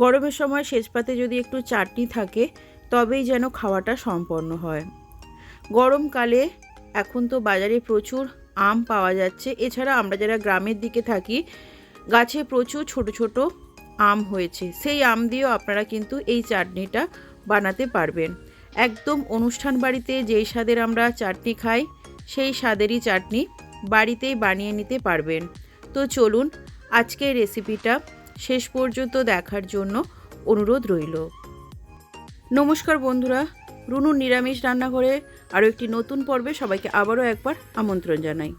গরমের সময় শেষ পাতে যদি একটু চাটনি থাকে, তবেই যেন খাওয়াটা সম্পন্ন হয়। গরমকালে এখন তো বাজারে প্রচুর আম পাওয়া যাচ্ছে। এছাড়া আমরা যারা গ্রামের দিকে থাকি, গাছে প্রচুর ছোট ছোট আম হয়েছে। সেই আম দিয়েও আপনারা কিন্তু এই চাটনিটা বানাতে পারবেন। একদম অনুষ্ঠান বাড়িতে যেই স্বাদের আমরা চাটনি খাই, সেই স্বাদেরই চাটনি বাড়িতেই বানিয়ে নিতে পারবেন। তো চলুন আজকের রেসিপিটা শেষ পর্যন্ত দেখার জন্য অনুরোধ রইল। নমস্কার বন্ধুরা, রুনুর নিরামিষ রান্নাঘরে আরও একটি নতুন পর্বে সবাইকে আবারও একবার আমন্ত্রণ জানাই।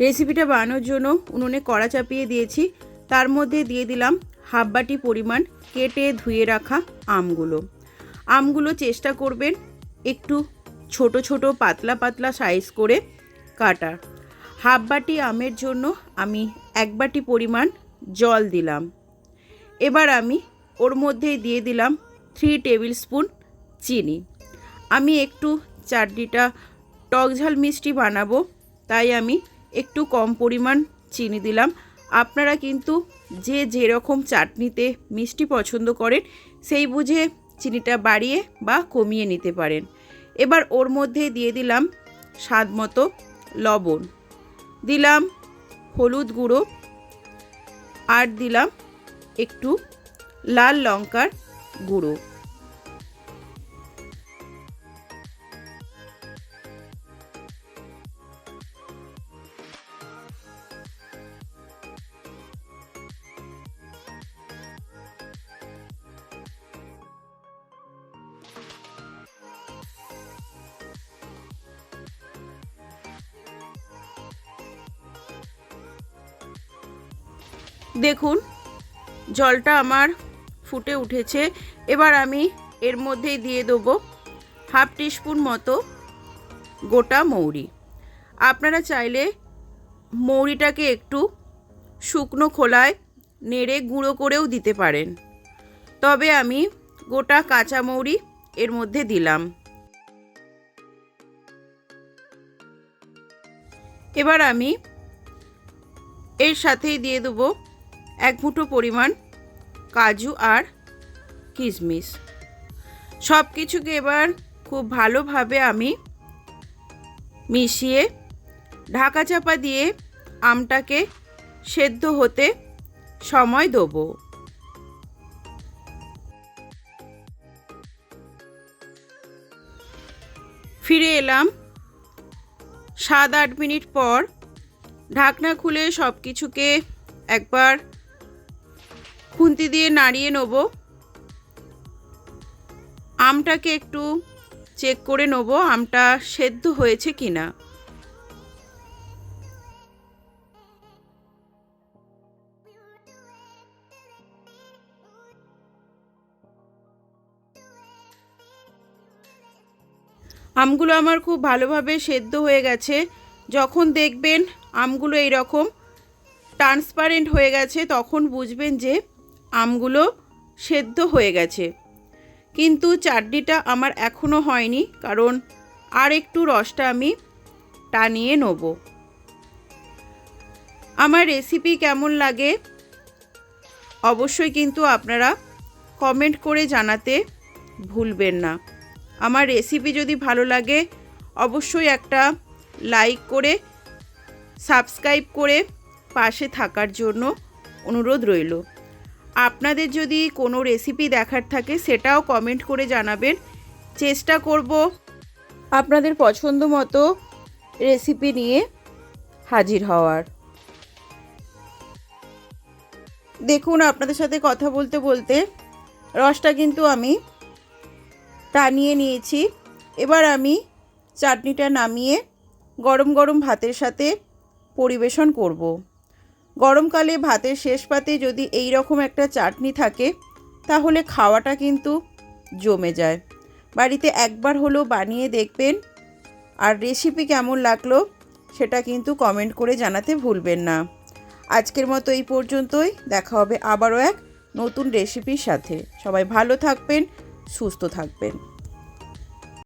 রেসিপিটা বানানোর জন্য উনুনে কড়া চাপিয়ে দিয়েছি, তার মধ্যে দিয়ে দিলাম হাফ বাটি পরিমাণ কেটে ধুয়ে রাখা আমগুলো। আমগুলো চেষ্টা করবেন একটু ছোট ছোট পাতলা পাতলা সাইজ করে কাটা হাফ বাটি আমের জন্য আমি এক বাটি পরিমাণ জল দিলাম। এবার আমি ওর মধ্যেই দিয়ে দিলাম থ্রি টেবিল স্পুন চিনি। আমি একটু চাটনিটা টক ঝাল মিষ্টি বানাবো, তাই আমি একটু কম পরিমাণ চিনি দিলাম। আপনারা কিন্তু যে যেরকম চাটনিতে মিষ্টি পছন্দ করেন, সেই বুঝে চিনিটা বাড়িয়ে বা কমিয়ে নিতে পারেন। এবার ওর মধ্যে দিয়ে দিলাম স্বাদ মতো লবণ। দিলাম হলুদ গুঁড়ো আর দিলাম একটু লাল লঙ্কার গুঁড়ো। দেখুন, জলটা আমার ফুটে উঠেছে। এবার আমি এর মধ্যে দিয়ে দেবো হাফ টিস্পুন মতো গোটা মৌরি। আপনারা চাইলে মৌরিটাকে একটু শুকনো খোলায় নেড়ে গুঁড়ো করেও দিতে পারেন। তবে আমি গোটা কাঁচা মৌরি এর মধ্যে দিলাম। এবার আমি এর সাথেই দিয়ে দেবো এক মুঠো পরিমাণ কাজু আর কিশমিশ। সব কিছুকে এবার খুব ভালোভাবে আমি মিশিয়ে ঢাকা চাপা দিয়ে আমটাকে সেদ্ধ হতে সময় দেবো। ফিরে এলাম সাত আট মিনিট পর ঢাকনা খুলে সব কিছুকে একবার খুন্তি দিয়ে নাড়িয়ে নেব। আমটাকে একটু চেক করে নেব, আমটা সেদ্ধ হয়েছে কি না আমগুলো আমার খুব ভালোভাবে সেদ্ধ হয়ে গেছে। যখন দেখবেন আমগুলো এইরকম ট্রান্সপারেন্ট হয়ে গেছে, তখন বুঝবেন যে আমগুলো সেদ্ধ হয়ে গেছে। কিন্তু চাটনিটা আমার এখনও হয়নি, কারণ আর একটু রসটা আমি টানিয়ে নেব। আমার রেসিপি কেমন লাগে? অবশ্যই কিন্তু আপনারা কমেন্ট করে জানাতে ভুলবেন না। আমার রেসিপি যদি ভালো লাগে, অবশ্যই একটা লাইক করে সাবস্ক্রাইব করে পাশে থাকার জন্য অনুরোধ রইল। আপনাদের যদি কোনো রেসিপি দেখার থাকে, সেটাও কমেন্ট করে জানাবেন। চেষ্টা করব আপনাদের পছন্দ মতো রেসিপি নিয়ে হাজির হওয়ার। দেখুন, আপনাদের সাথে কথা বলতে বলতে রসটা কিন্তু আমি টানিয়ে নিয়েছি। এবার আমি চাটনিটা নামিয়ে গরম গরম ভাতের সাথে পরিবেশন করব। গরমকালে ভাতের শেষ পাতে যদি এই রকম একটা চাটনি থাকে, তাহলে খাওয়াটা কিন্তু জমে যায়। বাড়িতে একবার হলো বানিয়ে দেখবেন আর রেসিপি কেমন লাগল সেটা কিন্তু কমেন্ট করে জানাতে ভুলবেন না। আজকের মতো এই পর্যন্তই। দেখা হবে আবারও এক নতুন রেসিপির সাথে। সবাই ভালো থাকবেন, সুস্থ থাকবেন।